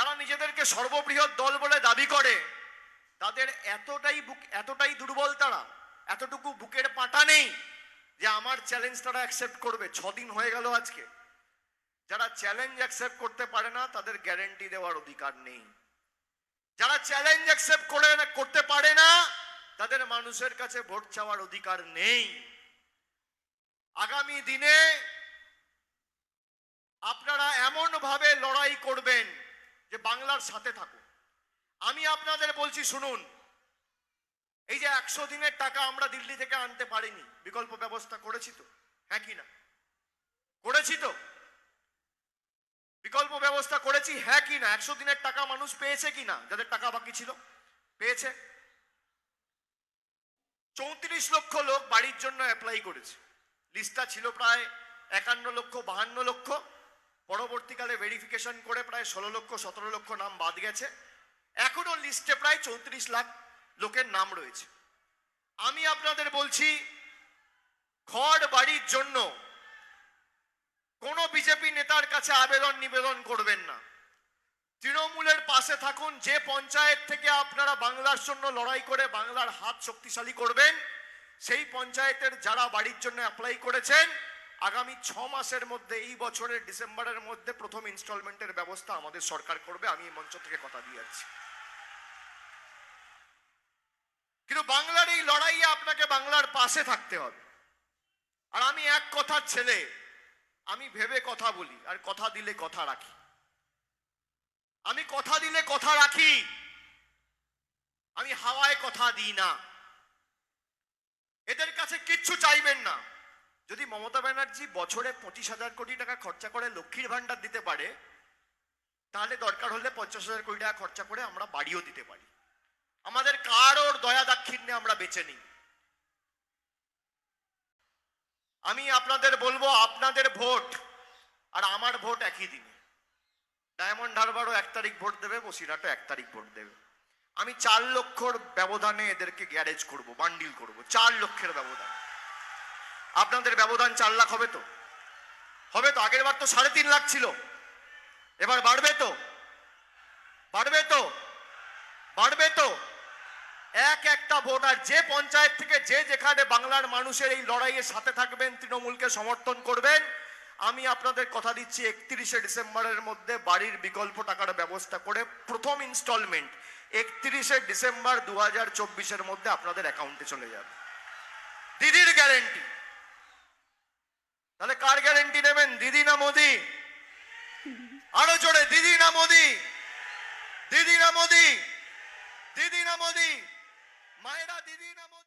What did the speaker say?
যারা নিজেদেরকে সর্ববৃহৎ দল বলে দাবি করে, তাদের এতটাই বুক, এতটাই দুর্বল তারা, এতটুকু বুকের পাটা নেই যে আমার চ্যালেঞ্জ তারা অ্যাকসেপ্ট করবে। ছদিন হয়ে গেল আজকে। যারা চ্যালেঞ্জ অ্যাকসেপ্ট করতে পারে না, তাদের গ্যারেন্টি দেওয়ার অধিকার নেই। যারা চ্যালেঞ্জ অ্যাকসেপ্ট করে করতে পারে না, তাদের মানুষের কাছে ভোট চাওয়ার অধিকার নেই। আগামী দিনে আপনারা এমন ভাবে লড়াই করবেন যে বাংলার সাথে থাকুন আমি আপনাদের বলছি, শুনুন, এই যে একশো দিনের টাকা আমরা দিল্লি থেকে আনতে পারিনি, বিকল্প ব্যবস্থা করেছি তো? হ্যাঁ কি না? করেছি তো? বিকল্প ব্যবস্থা করেছি হ্যাঁ কি না? একশো দিনের টাকা মানুষ পেয়েছে কি না? যাদের টাকা বাকি ছিল, পেয়েছে। চৌত্রিশ লক্ষ লোক বাড়ির জন্য অ্যাপ্লাই করেছে। লিস্টটা ছিল প্রায় একান্ন লক্ষ, বাহান্ন লক্ষ। পরবর্তীকালে ভেরিফিকেশন করে প্রায় ষোলো লক্ষ, সতেরো লক্ষ নাম বাদ গেছে। এখনও লিস্টে প্রায় চৌত্রিশ লাখ লোকের নাম রয়েছে। আমি আপনাদের বলছি ঘর বাড়ির জন্য কোনো বিজেপি নেতার কাছে আবেদন নিবেদন করবেন না। তৃণমূলের পাশে থাকুন, যে পঞ্চায়েত থেকে আপনারা বাংলার জন্য লড়াই করে বাংলার হাত শক্তিশালী করবেন, সেই পঞ্চায়েতের যারা বাড়ির জন্য অ্যাপ্লাই করেছেন আগামী ছ মাসের মধ্যে, এই বছরের ডিসেম্বরের মধ্যে প্রথম ইনস্টলমেন্টের ব্যবস্থা আমাদের সরকার করবে। আমি এই মঞ্চ থেকে কথা দিয়ে যাচ্ছি। কিন্তু বাংলার এই লড়াইয়ে আপনাকে বাংলার পাশে থাকতে হবে। আর আমি এক কথার ছেলে, আমি ভেবে কথা বলি, আর কথা দিলে কথা রাখি। আমি কথা দিলে কথা রাখি। আমি হাওয়ায় কথা দিই না। এদের কাছে কিচ্ছু চাইবেন না। যদি মমতা ব্যানার্জি বছরে পঁচিশ হাজার কোটি টাকা খরচা করে লক্ষ্মীর ভান্ডার দিতে পারে, তাহলে দরকার হলে পঞ্চাশ হাজার কোটি টাকা খরচা করে আমরা বাড়িও দিতে পারি। আমাদের কারোর দয়া দাক্ষিণ্যে আমরা বেঁচে নিই। আমি আপনাদের বলব, আপনাদের ভোট আর আমার ভোট একই দিনে। ডায়মন্ড হারবারও এক তারিখ ভোট দেবে, বসিরহাটও এক তারিখ ভোট দেবে। আমি চার লক্ষর ব্যবধানে এদেরকে গ্যারেজ করব, বান্ডিল করব, চার লক্ষের ব্যবধান। আপনাদের ব্যবধান চার লাখ হবে তো? হবে তো? আগের বার তো সাড়ে তিন লাখ ছিল। এবার বাড়বে তো? বাড়বে তো? বাড়বে তো? এক একটা ভোট, আর যে পঞ্চায়েত থেকে যে যেখানে বাংলার মানুষের এই লড়াইয়ের সাথে থাকবেন, তৃণমূলকে সমর্থন করবেন, আমি আপনাদের কথা দিচ্ছি একত্রিশে ডিসেম্বরের মধ্যে বাড়ির বিকল্প টাকার ব্যবস্থা করে প্রথম ইনস্টলমেন্ট একত্রিশে ডিসেম্বর দু হাজার মধ্যে আপনাদের অ্যাকাউন্টে চলে যাবে। দিদির গ্যারেন্টি তাহলে কার গ্যারেন্টি নেবেন দিদি না মোদি। আরও জোরে, দিদি না মোদি। দিদি না মোদি। দিদি না মোদি। মায়েরা, দিদি না মোদি।